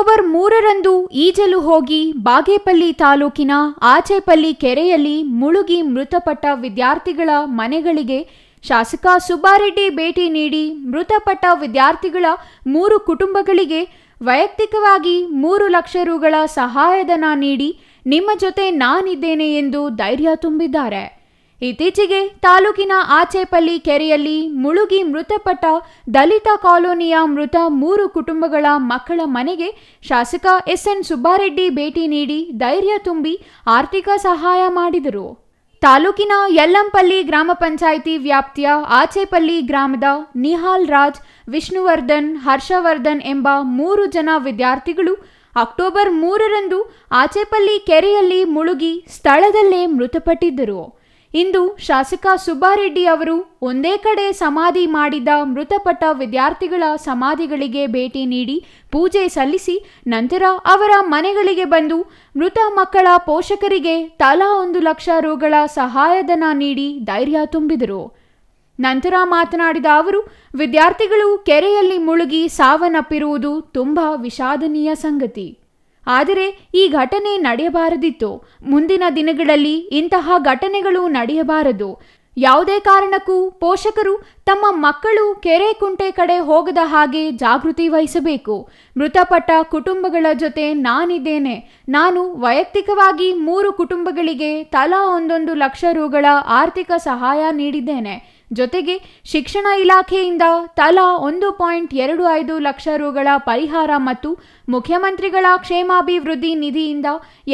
October ಮೂರರಂದು ಈಜಲು ಹೋಗಿ ಬಾಗೇಪಲ್ಲಿ ತಾಲೂಕಿನ ಆಚೆಪಲ್ಲಿ ಕೆರೆಯಲ್ಲಿ ಮುಳುಗಿ ಮೃತಪಟ್ಟ ವಿದ್ಯಾರ್ಥಿಗಳ ಮನೆಗಳಿಗೆ ಶಾಸಕ ಸುಬ್ಬಾರೆಡ್ಡಿ ಭೇಟಿ ನೀಡಿ ಮೃತಪಟ್ಟ ವಿದ್ಯಾರ್ಥಿಗಳ ಮೂರು ಕುಟುಂಬಗಳಿಗೆ ವೈಯಕ್ತಿಕವಾಗಿ ಮೂರು ಲಕ್ಷ ರುಗಳ ಸಹಾಯಧನ ನೀಡಿ ನಿಮ್ಮ ಜೊತೆ ನಾನಿದ್ದೇನೆ ಎಂದು ಧೈರ್ಯ ತುಂಬಿದ್ದಾರೆ. ಇತ್ತೀಚೆಗೆ ತಾಲೂಕಿನ ಆಚೆಪಲ್ಲಿ ಕೆರೆಯಲ್ಲಿ ಮುಳುಗಿ ಮೃತಪಟ್ಟ ದಲಿತ ಕಾಲೋನಿಯ ಮೃತ ಮೂರು ಕುಟುಂಬಗಳ ಮಕ್ಕಳ ಮನೆಗೆ ಶಾಸಕ ಎಸ್ಎನ್ ಸುಬ್ಬಾರೆಡ್ಡಿ ಭೇಟಿ ನೀಡಿ ಧೈರ್ಯ ತುಂಬಿ ಆರ್ಥಿಕ ಸಹಾಯ ಮಾಡಿದರು. ತಾಲೂಕಿನ ಯಲ್ಲಂಪಲ್ಲಿ ಗ್ರಾಮ ಪಂಚಾಯಿತಿ ವ್ಯಾಪ್ತಿಯ ಆಚೆಪಲ್ಲಿ ಗ್ರಾಮದ ನಿಹಾಲ್ ರಾಜ್, ವಿಷ್ಣುವರ್ಧನ್, ಹರ್ಷವರ್ಧನ್ ಎಂಬ ಮೂರು ಜನ ವಿದ್ಯಾರ್ಥಿಗಳು ಅಕ್ಟೋಬರ್ ಮೂರರಂದು ಆಚೆಪಲ್ಲಿ ಕೆರೆಯಲ್ಲಿ ಮುಳುಗಿ ಸ್ಥಳದಲ್ಲೇ ಮೃತಪಟ್ಟಿದ್ದರು. ಇಂದು ಶಾಸಕ ಸುಬ್ಬಾರೆಡ್ಡಿ ಅವರು ಒಂದೇ ಕಡೆ ಸಮಾಧಿ ಮಾಡಿದ ಮೃತಪಟ್ಟ ವಿದ್ಯಾರ್ಥಿಗಳ ಸಮಾಧಿಗಳಿಗೆ ಭೇಟಿ ನೀಡಿ ಪೂಜೆ ಸಲ್ಲಿಸಿ ನಂತರ ಅವರ ಮನೆಗಳಿಗೆ ಬಂದು ಮೃತ ಮಕ್ಕಳ ಪೋಷಕರಿಗೆ ತಲಾ ಒಂದು ಲಕ್ಷ ರುಗಳ ಸಹಾಯಧನ ನೀಡಿ ಧೈರ್ಯ ತುಂಬಿದರು. ನಂತರ ಮಾತನಾಡಿದ ಅವರು, ವಿದ್ಯಾರ್ಥಿಗಳು ಕೆರೆಯಲ್ಲಿ ಮುಳುಗಿ ಸಾವನ್ನಪ್ಪಿರುವುದು ತುಂಬಾ ವಿಷಾದನೀಯ ಸಂಗತಿ. ಆದರೆ ಈ ಘಟನೆ ನಡೆಯಬಾರದಿತ್ತು. ಮುಂದಿನ ದಿನಗಳಲ್ಲಿ ಇಂತಹ ಘಟನೆಗಳು ನಡೆಯಬಾರದು. ಯಾವುದೇ ಕಾರಣಕ್ಕೂ ಪೋಷಕರು ತಮ್ಮ ಮಕ್ಕಳು ಕೆರೆ ಕುಂಟೆ ಕಡೆ ಹೋಗದ ಹಾಗೆ ಜಾಗೃತಿ ವಹಿಸಬೇಕು. ಮೃತಪಟ್ಟ ಕುಟುಂಬಗಳ ಜೊತೆ ನಾನಿದ್ದೇನೆ. ನಾನು ವೈಯಕ್ತಿಕವಾಗಿ ಮೂರು ಕುಟುಂಬಗಳಿಗೆ ತಲಾ ಒಂದೊಂದು ಲಕ್ಷ ರುಗಳ ಆರ್ಥಿಕ ಸಹಾಯ ನೀಡಿದ್ದೇನೆ. ಜೊತೆಗೆ ಶಿಕ್ಷಣ ಇಲಾಖೆಯಿಂದ ತಲಾ ಒಂದು ಪಾಯಿಂಟ್ ಎರಡು ಐದು ಲಕ್ಷ ರುಗಳ ಪರಿಹಾರ ಮತ್ತು ಮುಖ್ಯಮಂತ್ರಿಗಳ ಕ್ಷೇಮಾಭಿವೃದ್ಧಿ ನಿಧಿಯಿಂದ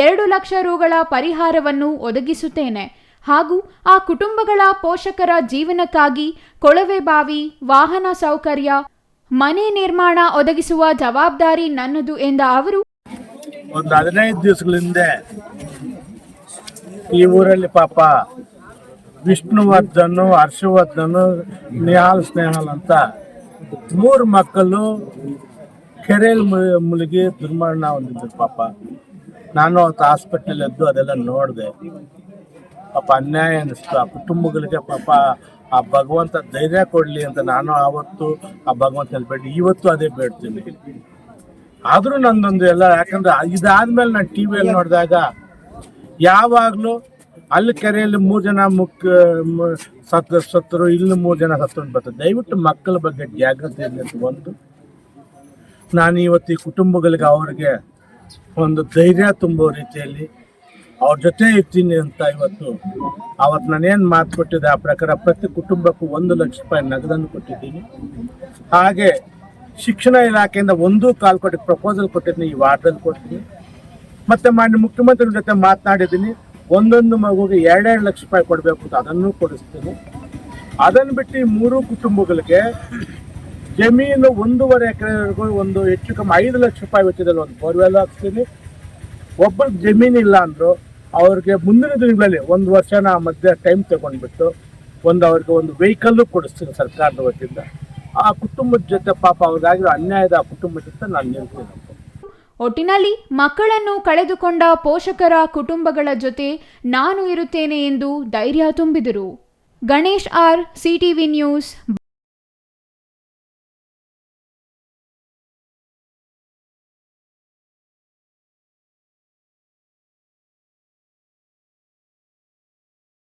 ಎರಡು ಲಕ್ಷ ರುಗಳ ಪರಿಹಾರವನ್ನು ಒದಗಿಸುತ್ತೇನೆ. ಹಾಗೂ ಆ ಕುಟುಂಬಗಳ ಪೋಷಕರ ಜೀವನಕ್ಕಾಗಿ ಕೊಳವೆ ಬಾವಿ, ವಾಹನ ಸೌಕರ್ಯ, ಮನೆ ನಿರ್ಮಾಣ ಒದಗಿಸುವ ಜವಾಬ್ದಾರಿ ನನ್ನದು ಎಂದ ಅವರು. ಒಂದು ಹದಿನೈದು ದಿವಸಗಳಿಂದ ಈ ಊರಲ್ಲಿ ಪಾಪ ವಿಷ್ಣುವರ್ಧನ್, ಹರ್ಷವರ್ಧನ್, ನಿಹಾಲ್ ಸ್ನೇಹಲ್ ಅಂತ ಮೂರು ಮಕ್ಕಳು ಕೆರೆಯಲ್ಲಿ ಮುಳುಗಿ ದುರ್ಮರಣ ಹೊಂದಿದ್ರು ಪಾಪ. ನಾನು ಅವತ್ತು ಹಾಸ್ಪಿಟ್ಲಲ್ಲಿ ಎದ್ದು ಅದೆಲ್ಲ ನೋಡಿದೆ. ಪಾಪ ಅನ್ಯಾಯ ಅನ್ನಿಸ್ತು. ಆ ಕುಟುಂಬಗಳಿಗೆ ಪಾಪ ಆ ಭಗವಂತ ಧೈರ್ಯ ಕೊಡಲಿ ಅಂತ ನಾನು ಆವತ್ತು ಆ ಭಗವಂತ ಬೇಡಿ ಇವತ್ತು ಅದೇ ಬೇಡ್ತೀನಿ ಆದರೂ ನಂದೊಂದು ಎಲ್ಲ ಯಾಕಂದ್ರೆ ಇದಾದ್ಮೇಲೆ ನಾನು ಟಿ ವಿಯಲ್ಲಿ ನೋಡಿದಾಗ ಯಾವಾಗಲೂ ಅಲ್ಲಿ ಕೆರೆಯಲ್ಲಿ ಮೂರು ಜನ ಮುಕ್ ಸತ್, ಸತ್ತರು ಇಲ್ಲಿ ಮೂರು ಜನ ಸತ್ತರು ಬರ್ತದೆ. ದಯವಿಟ್ಟು ಮಕ್ಕಳ ಬಗ್ಗೆ ಜಾಗೃತಿ ಇರಲಿ ಒಂದು ನಾನು ಇವತ್ತು ಈ ಕುಟುಂಬಗಳಿಗೆ ಅವರಿಗೆ ಒಂದು ಧೈರ್ಯ ತುಂಬೋ ರೀತಿಯಲ್ಲಿ ಅವ್ರ ಜೊತೆ ಇರ್ತೀನಿ ಅಂತ ಇವತ್ತು ಅವತ್ತು ನಾನೇನು ಮಾತು ಕೊಟ್ಟಿದ್ದೆ, ಆ ಪ್ರಕಾರ ಪ್ರತಿ ಕುಟುಂಬಕ್ಕೂ ಒಂದು ಲಕ್ಷ ರೂಪಾಯಿ ನಗದನ್ನು ಕೊಟ್ಟಿದ್ದೀನಿ. ಹಾಗೆ ಶಿಕ್ಷಣ ಇಲಾಖೆಯಿಂದ ಒಂದು ಕಾಲ್ ಕೊಟ್ಟು ಪ್ರಪೋಸಲ್ ಕೊಟ್ಟಿದ್ದೀನಿ, ಈ ವಾರ್ಡಲ್ಲಿ ಕೊಟ್ಟಿದ್ದೀನಿ ಮತ್ತೆ ಮಾನ್ಯ ಮುಖ್ಯಮಂತ್ರಿ ಜೊತೆ ಮಾತನಾಡಿದ್ದೀನಿ. ಒಂದೊಂದು ಮಗುಗೆ ಎರಡೆರಡು ಲಕ್ಷ ರೂಪಾಯಿ ಕೊಡಬೇಕು ಅಂತ ಅದನ್ನು ಕೊಡಿಸ್ತೀನಿ. ಅದನ್ನು ಬಿಟ್ಟು ಮೂರು ಕುಟುಂಬಗಳಿಗೆ ಜಮೀನು ಒಂದೂವರೆ ಎಕರೆವರೆಗೂ ಒಂದು ಹೆಚ್ಚು ಕಮ್ಮಿ ಐದು ಲಕ್ಷ ರೂಪಾಯಿ ವೆಚ್ಚದಲ್ಲಿ ಒಂದು ಬೋರ್ವೆಲ್ ಹಾಕ್ತೀನಿ ಒಬ್ಬರಿಗೆ ಜಮೀನು ಇಲ್ಲ ಅಂದರು ಅವ್ರಿಗೆ ಮುಂದಿನ ದಿನಗಳಲ್ಲಿ ಒಂದು ವರ್ಷನ ಮಧ್ಯೆ ಟೈಮ್ ತಗೊಂಡ್ಬಿಟ್ಟು ಒಂದು ಅವ್ರಿಗೆ ಒಂದು ವೆಹಿಕಲ್ಲು ಕೊಡಿಸ್ತೀನಿ ಸರ್ಕಾರದ ವತಿಯಿಂದ. ಆ ಕುಟುಂಬದ ಜೊತೆ ಪಾಪ ಅವ್ರಿಗಾಗಿರೋ ಅನ್ಯಾಯದ ಆ ಕುಟುಂಬದ ಜೊತೆ ನಾನು ನಿಲ್ತೀನಿ. ಒಟ್ಟಿನಲ್ಲಿ ಮಕ್ಕಳನ್ನು ಕಳೆದುಕೊಂಡ ಪೋಷಕರ ಕುಟುಂಬಗಳ ಜೊತೆ ನಾನು ಇರುತ್ತೇನೆ ಎಂದು ಧೈರ್ಯ ತುಂಬಿದರು. Ganesh R, CTV news